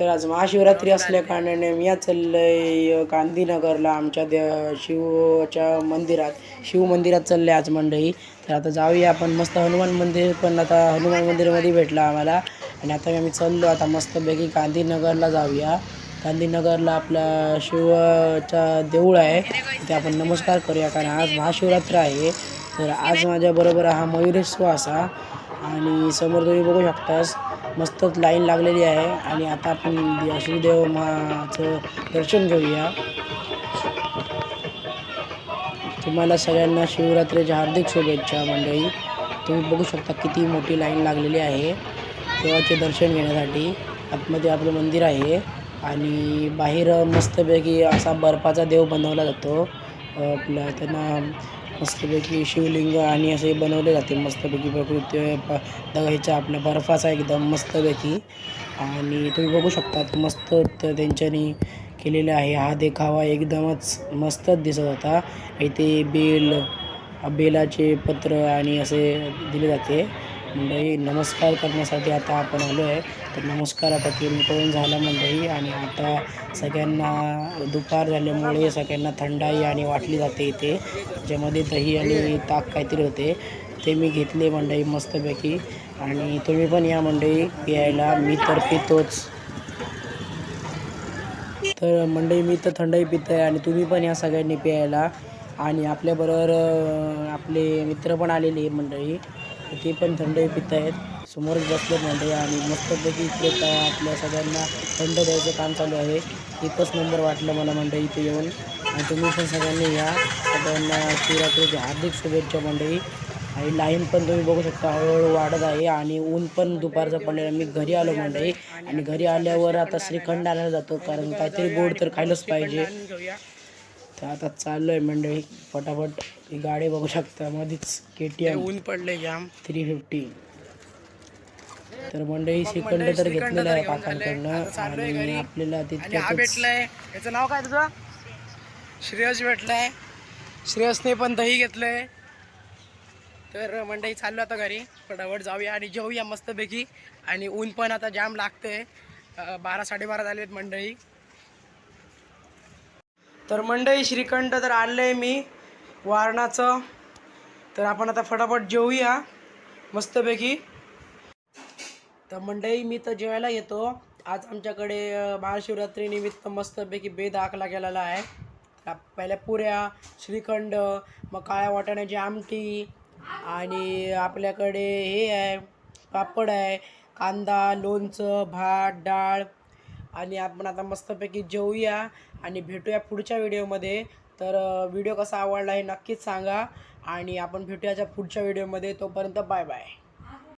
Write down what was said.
तर आज महाशिवरात्री असल्या कारणाने मी आज चाललंय गांधीनगरला आमच्या दे शिवच्या मंदिरात शिव मंदिरात चालले आज मंडळी. तर आता जाऊया आपण. मस्त हनुमान मंदिर पण आता हनुमान मंदिरामध्ये भेटलं आम्हाला. आणि आता आम्ही चाललो आता मस्तपैकी गांधीनगरला जाऊया. गांधीनगरला आपला शिवचा देऊळ आहे. तिथे आपण नमस्कार करूया कारण आज महाशिवरात्र आहे. तर आज माझ्याबरोबर हा मयुरेश सुहासा आणि समोर तुम्ही बघू शकतास मस्तच लाईन लागलेली आहे. आणि आता आपण वासुदेव माचं दर्शन घेऊया. तुम्हाला सगळ्यांना शिवरात्रीच्या हार्दिक शुभेच्छा मंडळी. तुम्ही बघू शकता किती मोठी लाईन लागलेली आहे देवाचे दर्शन घेण्यासाठी. आतमध्ये आपलं मंदिर आहे आणि बाहेर मस्तपैकी असा बर्फाचा देव बनवला जातो. आपला त्यांना मस्तपैकी शिवलिंग आणि असे बनवले जाते. मस्तपैकी प्रकृती प- द- ह्याच्या आपल्या बर्फाचा एकदम मस्तपैकी. आणि तुम्ही बघू शकतात मस्त त्यांच्यानी केलेला आहे. हा देखावा एकदमच मस्तच दिसत होता. इथे बेल बेलाचे पत्र आणि असे दिले जाते. मंडळी नमस्कार करण्यासाठी आता आपण आलो आहे. तर नमस्कार आता केली करून झाला मंडळी. आणि आता सगळ्यांना दुपार झाल्यामुळे सगळ्यांना थंडाई आणि वाटली जाते इथे. ज्यामध्ये दही आणि ताक काहीतरी होते. ते मी घेतले मंडळी मस्तपैकी. आणि तुम्ही पण या मंडळी यायला. मी तर पितोच. तर मंडळी मी तर थंडाई पित आहे आणि तुम्ही पण या सगळ्यांनी प्यायला. आणि आपल्याबरोबर आपले मित्र पण आलेले आहे मंडळी. ते पण थंड पित आहेत. समोरच बसले मंडळी आणि मस्तपैकी इकडे आपल्या सगळ्यांना थंड द्यायचं काम चालू आहे. एकच नंबर वाटलं मला मंडळी इथे येऊन. आणि तुम्ही पण सगळ्यांनी या. सगळ्यांना शिवरात्रीची हार्दिक शुभेच्छा मंडळी आणि लाईन पण तुम्ही बघू शकता हळूहळू वाढत आहे आणि ऊन पण दुपारचं पडलेलं मी घरी आलो मंडळी आणि घरी आल्यावर आता श्रीखंड आणायला जातो कारण काहीतरी गोड तर खायलाच पाहिजे. तर आता चाललो आहे मंडळी फटाफट ही गाडी बघू शकता मध्येच के टी एम ऊन पडले जाम. थ्री फिफ्टी तर मंडळी श्रीखंड तर घेतलेलं आहे काकांकडनं आणि आपल्याला भेटलाय. याचं नाव काय तुझं? श्रेयस भेटलाय. श्रेयसने पण दही घेतलंय. तर मंडळी चाललो आता घरी. फटाफट जाऊया आणि जेवूया मस्तपैकी. आणि ऊन पण आता जाम लागतंय. बारा साडेबारा झालेत मंडळी. तर मंडई श्रीखंड तर आणलं आहे मी वारणाचं. तर आपण आता फटाफट जेवूया मस्तपैकी. तर मंडई मी तर जेवायला येतो. आज आमच्याकडे महाशिवरात्रीनिमित्त मस्तपैकी बेद आखला गेलेला आहे. पहिल्या पुऱ्या श्रीखंड मग काळ्या वाटाण्याची आमटी आणि आपल्याकडे हे आहे पापड आहे कांदा लोणचं भात डाळ आणि आपण आता मस्तपैकी जेवूया आणि भेटूया पुढच्या व्हिडिओमध्ये. तर व्हिडिओ कसा आवडला हे नक्कीच सांगा आणि आपण भेटूयाच्या पुढच्या व्हिडिओमध्ये. तोपर्यंत बाय बाय.